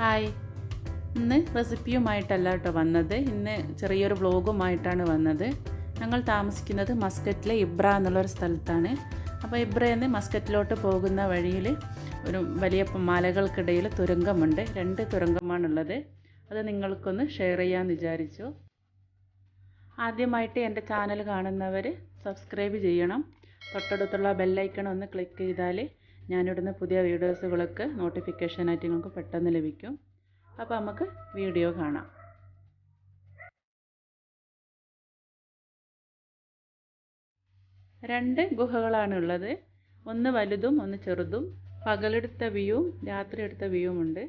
Hi. ഇന്ന് റെസിപ്പിയുമായിട്ടല്ല കേട്ടോ വന്നത്. ഇന്ന് ചെറിയൊരു വ്ളോഗുമായിട്ടാണ് വന്നത്. ഞങ്ങൾ താമസിക്കുന്നത് മസ്കറ്റിലെ ഇബ്ര എന്നുള്ളൊരു സ്ഥലത്താണ്. അപ്പോൾ ഇബ്രയിൽ നിന്ന് മസ്കറ്റിലോട്ട് പോകുന്ന വഴിയിൽ ഒരു വലിയ മലകൾക്കിടയിൽ തുരങ്കമുണ്ട്. രണ്ട് തുരങ്കമാണുള്ളത്. അത് നിങ്ങൾക്കൊന്ന് ഷെയർ ചെയ്യാമെന്ന് വിചാരിച്ചു. ആദ്യമായിട്ട് എന്റെ ചാനൽ കാണുന്നവർ സബ്സ്ക്രൈബ് ചെയ്യണം. തൊട്ടടുത്തുള്ള ബെല്ലൈക്കൺ ഒന്ന് ക്ലിക്ക് ചെയ്താൽ ഞാനിടുന്ന പുതിയ വീഡിയോസുകളൊക്കെ നോട്ടിഫിക്കേഷനായിട്ട് നിങ്ങൾക്ക് പെട്ടെന്ന് ലഭിക്കും. അപ്പോൾ നമുക്ക് വീഡിയോ കാണാം. രണ്ട് ഗുഹകളാണ് ഉള്ളത് ഒന്ന് വലുതും ഒന്ന് ചെറുതും. പകലെടുത്ത വ്യൂവും രാത്രി എടുത്ത വ്യൂവും ഉണ്ട്.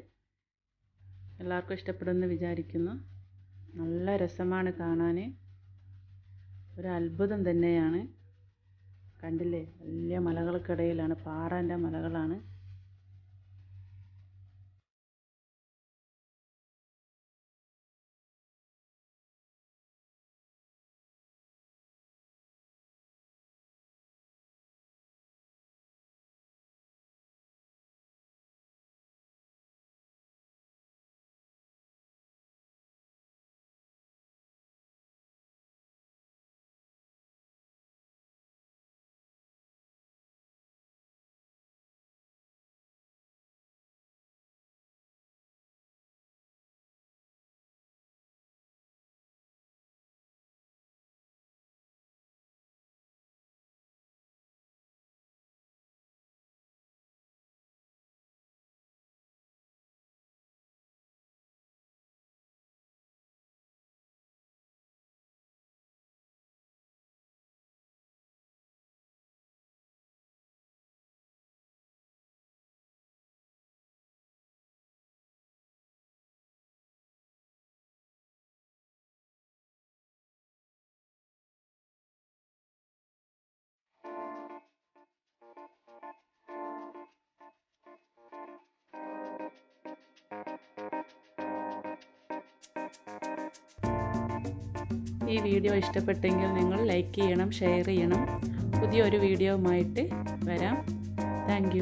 എല്ലാവർക്കും ഇഷ്ടപ്പെടുമെന്ന് വിചാരിക്കുന്നു. നല്ല രസമാണ് കാണാൻ. ഒരു അത്ഭുതം തന്നെയാണ്. കണ്ടില്ലേ? വലിയ മലകൾക്കിടയിലാണ് പാറന്റെ മലകളാണ്. ഈ വീഡിയോ ഇഷ്ടപ്പെട്ടെങ്കിൽ നിങ്ങൾ ലൈക്ക് ചെയ്യണം ഷെയർ ചെയ്യണം. പുതിയൊരു വീഡിയോവുമായിട്ട് വരാം. താങ്ക്